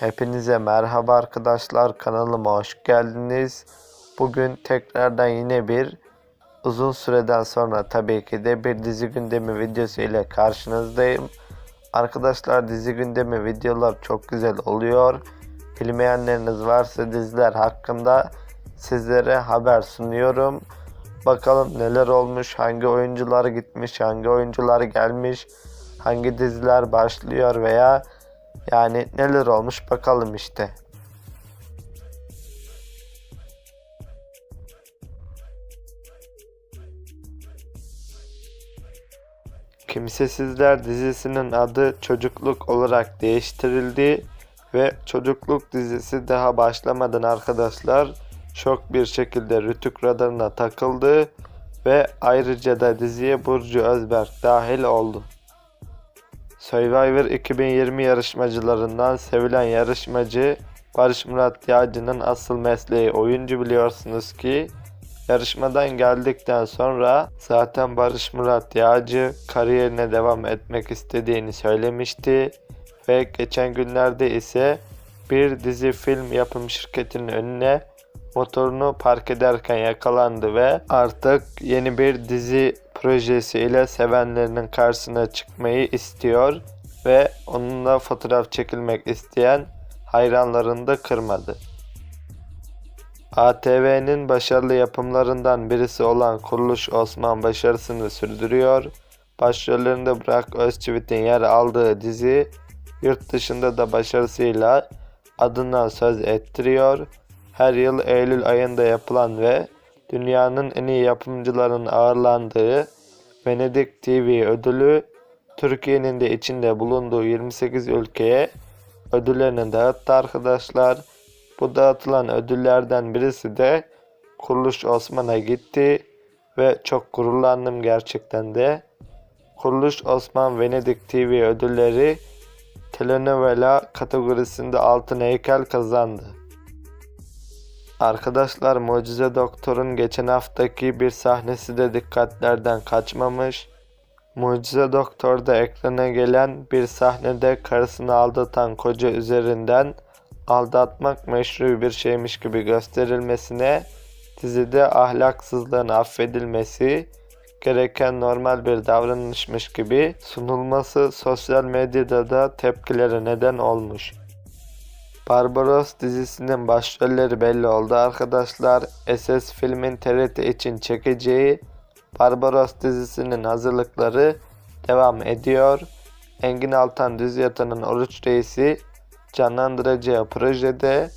Hepinize merhaba arkadaşlar kanalıma hoş geldiniz. Bugün tekrardan yine bir uzun süreden sonra tabii ki de bir dizi gündemi videosu ile karşınızdayım. Arkadaşlar dizi gündemi videolar çok güzel oluyor. Bilmeyenleriniz varsa diziler hakkında sizlere haber sunuyorum. Bakalım neler olmuş, hangi oyuncular gitmiş, hangi oyuncular gelmiş, hangi diziler başlıyor veya yani neler olmuş bakalım işte. Kimsesizler dizisinin adı Çocukluk olarak değiştirildi ve Çocukluk dizisi daha başlamadan arkadaşlar şok bir şekilde Rütük radarına takıldı ve ayrıca da diziye Burcu Özberk dahil oldu. Survivor 2020 yarışmacılarından sevilen yarışmacı Barış Murat Yağcı'nın asıl mesleği oyuncu biliyorsunuz ki yarışmadan geldikten sonra zaten Barış Murat Yağcı kariyerine devam etmek istediğini söylemişti ve geçen günlerde ise bir dizi film yapım şirketinin önüne motorunu park ederken yakalandı ve artık yeni bir dizi projesi ile sevenlerinin karşısına çıkmayı istiyor ve onunla fotoğraf çekilmek isteyen hayranlarını da kırmadı. ATV'nin başarılı yapımlarından birisi olan Kuruluş Osman başarısını sürdürüyor. Başrollerinde Burak Özçivit'in yer aldığı dizi yurt dışında da başarısıyla adından söz ettiriyor. Her yıl Eylül ayında yapılan ve dünyanın en iyi yapımcılarının ağırlandığı Venedik TV ödülü Türkiye'nin de içinde bulunduğu 28 ülkeye ödüllerini dağıttı arkadaşlar. Bu dağıtılan ödüllerden birisi de Kuruluş Osman'a gitti ve çok gururlandım gerçekten de. Kuruluş Osman Venedik TV ödülleri telenovela kategorisinde altın heykel kazandı. Arkadaşlar Mucize Doktor'un geçen haftaki bir sahnesi de dikkatlerden kaçmamış. Mucize Doktor'da ekrana gelen bir sahnede karısını aldatan koca üzerinden aldatmak meşru bir şeymiş gibi gösterilmesine dizide ahlaksızlığın affedilmesi gereken normal bir davranışmış gibi sunulması sosyal medyada da tepkilere neden olmuş. Barbaros dizisinin başrolleri belli oldu arkadaşlar. SS filmin TRT için çekeceği Barbaros dizisinin hazırlıkları devam ediyor. Engin Altan Düz Yatan'ın Oruç Reis'i canlandıracağı projede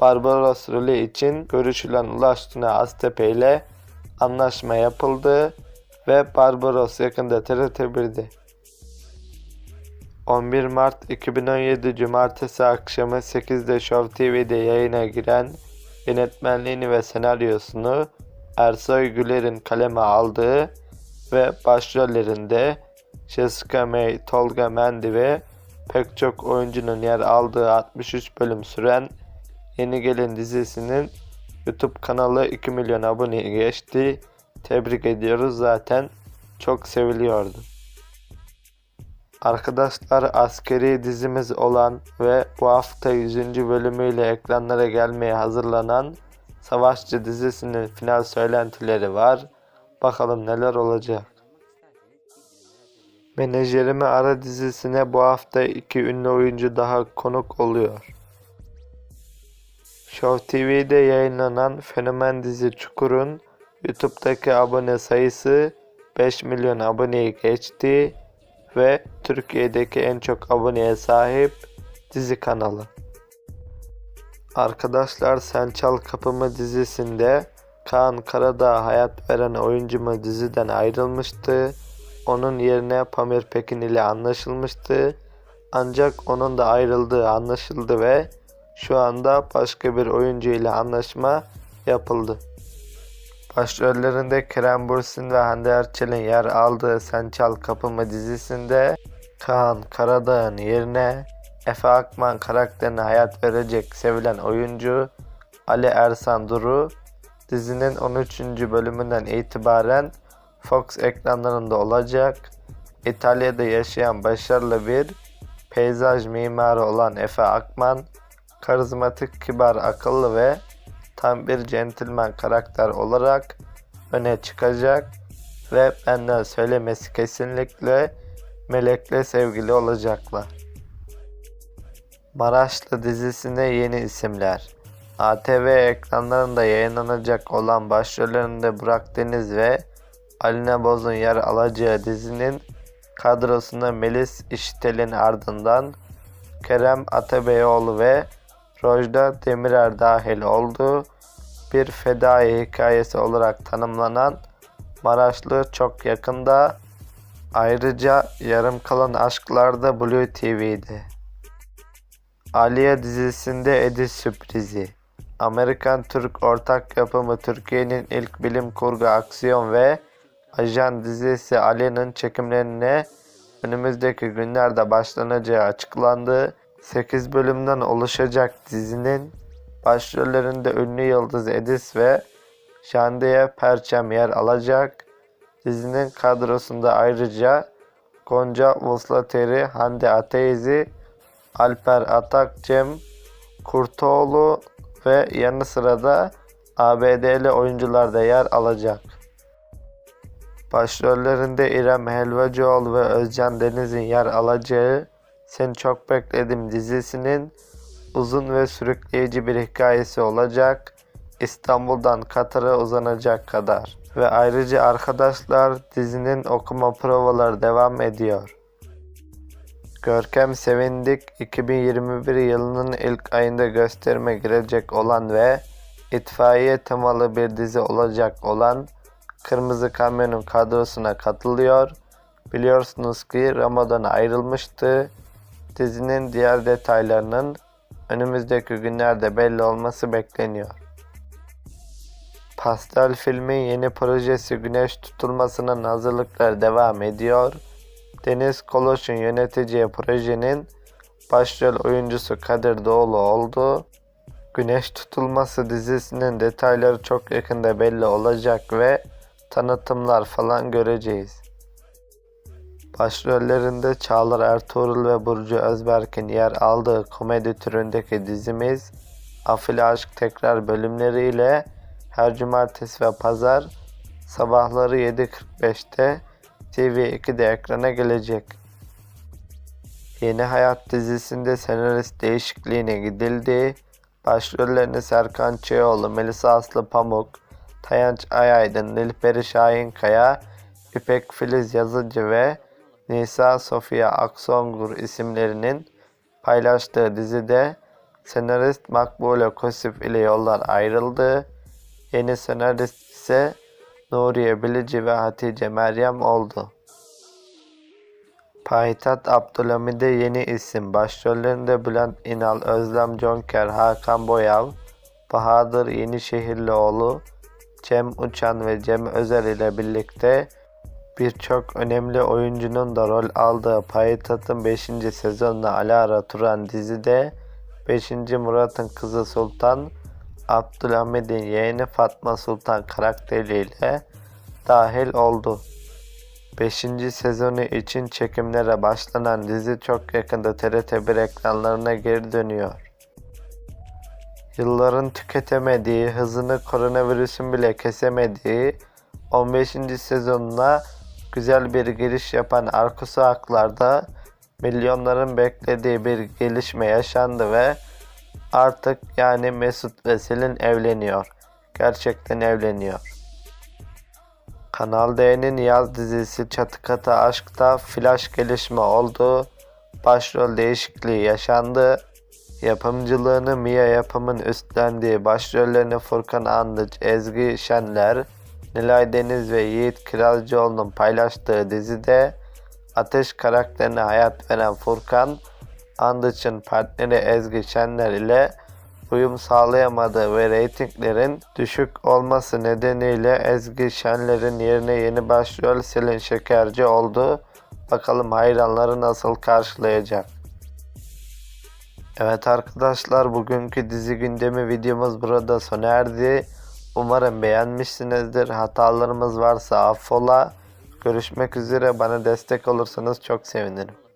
Barbaros rolü için görüşülen Ulaş Tuna Aztepe ile anlaşma yapıldı ve Barbaros yakında TRT 1'de. 11 Mart 2017 Cumartesi akşamı 8'de Show TV'de yayına giren yönetmenliğini ve senaryosunu Ersoy Güler'in kaleme aldığı ve başrollerinde Jessica May, Tolga Mendy ve pek çok oyuncunun yer aldığı 63 bölüm süren Yeni Gelin dizisinin YouTube kanalı 2 milyon aboneye geçti. Tebrik ediyoruz zaten çok seviliyordu. Arkadaşlar askeri dizimiz olan ve bu hafta 100. bölümüyle ekranlara gelmeye hazırlanan Savaşçı dizisinin final söylentileri var. Bakalım neler olacak. Menajerimi Ara dizisine bu hafta iki ünlü oyuncu daha konuk oluyor. Show TV'de yayınlanan fenomen dizi Çukur'un YouTube'daki abone sayısı 5 milyon aboneyi geçti ve Türkiye'deki en çok aboneye sahip dizi kanalı. Arkadaşlar Sen Çal Kapımı dizisinde Kaan Karadağ hayat veren oyuncumu diziden ayrılmıştı. Onun yerine Pamir Pekin ile anlaşılmıştı. Ancak onun da ayrıldığı anlaşıldı ve şu anda başka bir oyuncu ile anlaşma yapıldı. Başrollerinde Kerem Bürsin ve Hande Erçel'in yer aldığı Sen Çal Kapımı dizisinde Kaan Karadağ'ın yerine Efe Akman karakterine hayat verecek sevilen oyuncu Ali Ersan Duru dizinin 13. bölümünden itibaren Fox ekranlarında olacak. İtalya'da yaşayan başarılı bir peyzaj mimarı olan Efe Akman, karizmatik, kibar, akıllı ve tam bir centilmen karakter olarak öne çıkacak ve benden söylemesi kesinlikle Melek'le sevgili olacaklar. Maraşlı dizisine yeni isimler. ATV ekranlarında yayınlanacak olan başrollerinde Burak Deniz ve Alina Boz'un yer alacağı dizinin kadrosuna Melis İşitel'in ardından Kerem Atabeyoğlu ve Rojda Demirer dahil olduğu bir fedai hikayesi olarak tanımlanan Maraşlı çok yakında ayrıca yarım kalan aşklarda Blue TV'de. Aliye dizisinde Edis sürprizi. Amerikan Türk ortak yapımı Türkiye'nin ilk bilim kurgu aksiyon ve ajan dizisi Aliye'nin çekimlerine önümüzdeki günlerde başlanacağı açıklandı. 8 bölümden oluşacak dizinin başrollerinde ünlü yıldız Edis ve Şandiye Perçem yer alacak. Dizinin kadrosunda ayrıca Gonca Vuslateri, Hande Ateizi, Alper Atak, Cem Kurtoğlu ve yanı sıra da ABD'li oyuncular da yer alacak. Başrollerinde İrem Helvacıoğlu ve Özcan Deniz'in yer alacağı Seni Çok Bekledim dizisinin uzun ve sürükleyici bir hikayesi olacak. İstanbul'dan Katar'a uzanacak kadar. Ve ayrıca arkadaşlar dizinin okuma provaları devam ediyor. Görkem Sevindik 2021 yılının ilk ayında gösterime girecek olan ve itfaiye temalı bir dizi olacak olan Kırmızı Kamyon'un kadrosuna katılıyor. Biliyorsunuz ki Ramazan ayrılmıştı. Dizinin diğer detaylarının önümüzdeki günlerde belli olması bekleniyor. Pastel filmin yeni projesi Güneş tutulmasının hazırlıkları devam ediyor. Deniz Koloş'un yöneteceği projenin başrol oyuncusu Kadir Doğulu oldu. Güneş Tutulması dizisinin detayları çok yakında belli olacak ve tanıtımlar falan göreceğiz. Başrollerinde Çağlar Ertuğrul ve Burcu Özberk'in yer aldığı komedi türündeki dizimiz Afili Aşk tekrar bölümleriyle her cumartesi ve pazar sabahları 7.45'te TV2'de ekrana gelecek. Yeni Hayat dizisinde senarist değişikliğine gidildi. Başrollerini Serkan Çeyoğlu, Melisa Aslı Pamuk, Tayanç Ayaydın, Nilperi Şahinkaya, İpek Filiz Yazıcı ve Nisa Sofia Aksongur isimlerinin paylaştığı dizide senarist Makbule Kosif ile yollar ayrıldı. Yeni senarist ise Nuriye Bilici ve Hatice Meryem oldu. Payitaht Abdülhamid'e yeni isim. Başrollerinde Bülent İnal, Özlem Conker, Hakan Boyav, Bahadır Yenişehirlioğlu, Cem Uçan ve Cem Özel ile birlikte birçok önemli oyuncunun da rol aldığı Payitaht'ın 5. sezonunda Alara Turan dizide 5. Murat'ın kızı Sultan, Abdülhamid'in yeğeni Fatma Sultan karakteriyle dahil oldu. 5. sezonu için çekimlere başlanan dizi çok yakında TRT1 ekranlarına geri dönüyor. Yılların tüketemediği, hızını koronavirüsün bile kesemediği 15. sezonuna güzel bir giriş yapan Arkusu Aklar'da milyonların beklediği bir gelişme yaşandı ve artık yani Mesut ve Selin evleniyor. Gerçekten evleniyor. Kanal D'nin yaz dizisi Çatı Katı Aşk'ta flash gelişme oldu. Başrol değişikliği yaşandı. Yapımcılığını Mia yapımın üstlendiği başrollerini Furkan Andıç, Ezgi Şenler, Nilay Deniz ve Yiğit Kralcıoğlu'nun paylaştığı dizide Ateş karakterine hayat veren Furkan, Andıç'ın partneri Ezgi Şenler ile uyum sağlayamadığı ve reytinglerin düşük olması nedeniyle Ezgi Şenler'in yerine yeni başrol Selin Şekerci oldu. Bakalım hayranları nasıl karşılayacak. Evet arkadaşlar bugünkü dizi gündemi videomuz burada sona erdi. Umarım beğenmişsinizdir. Hatalarımız varsa affola. Görüşmek üzere. Bana destek olursanız çok sevinirim.